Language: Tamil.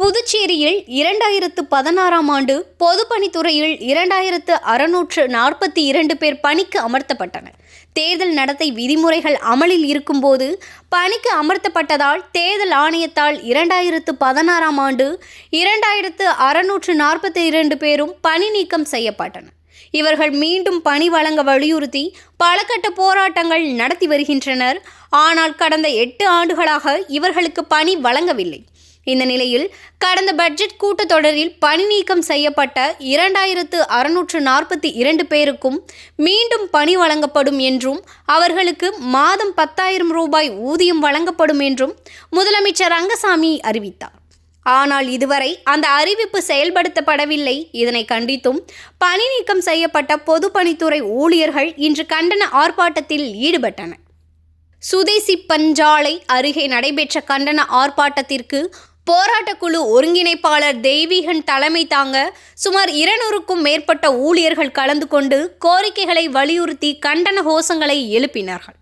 புதுச்சேரியில் இரண்டாயிரத்து பதினாறாம் ஆண்டு பொதுப்பணித்துறையில் இரண்டாயிரத்து அறுநூற்று நாற்பத்தி இரண்டு பேர் பணிக்கு அமர்த்தப்பட்டனர். தேர்தல் நடத்தை விதிமுறைகள் அமலில் இருக்கும்போது பணிக்கு அமர்த்தப்பட்டதால் தேர்தல் ஆணையத்தால் இரண்டாயிரத்து பதினாறாம் ஆண்டு இரண்டாயிரத்து அறுநூற்று நாற்பத்தி இரண்டு பேரும் பணி நீக்கம் செய்யப்பட்டனர். இவர்கள் மீண்டும் பணி வழங்க வலியுறுத்தி பல கட்ட போராட்டங்கள் நடத்தி வருகின்றனர். ஆனால் கடந்த எட்டு ஆண்டுகளாக இவர்களுக்கு பணி வழங்கவில்லை. இந்த நிலையில் கடந்த பட்ஜெட் கூட்டத்தொடரில் பணி நீக்கம் செய்யப்பட்ட இரண்டாயிரத்து அறுநூற்று நாற்பத்தி இரண்டு பேருக்கும் மீண்டும் பணி வழங்கப்படும் என்றும் அவர்களுக்கு மாதம் பத்தாயிரம் ரூபாய் ஊதியம் வழங்கப்படும் என்றும் முதலமைச்சர் ரங்கசாமி அறிவித்தார். ஆனால் இதுவரை அந்த அறிவிப்பு செயல்படுத்தப்படவில்லை. இதனை கண்டித்தும் பணி நீக்கம் செய்யப்பட்ட பொதுப்பணித்துறை ஊழியர்கள் இன்று கண்டன ஆர்ப்பாட்டத்தில் ஈடுபட்டனர். சுதேசி பஞ்சாலை அருகே நடைபெற்ற கண்டன ஆர்ப்பாட்டத்திற்கு போராட்டக்குழு ஒருங்கிணைப்பாளர் தெய்வீகன் தலைமை தாங்க சுமார் இருநூறுக்கும் மேற்பட்ட ஊழியர்கள் கலந்து கொண்டு கோரிக்கைகளை வலியுறுத்தி கண்டன கோஷங்களை எழுப்பினார்கள்.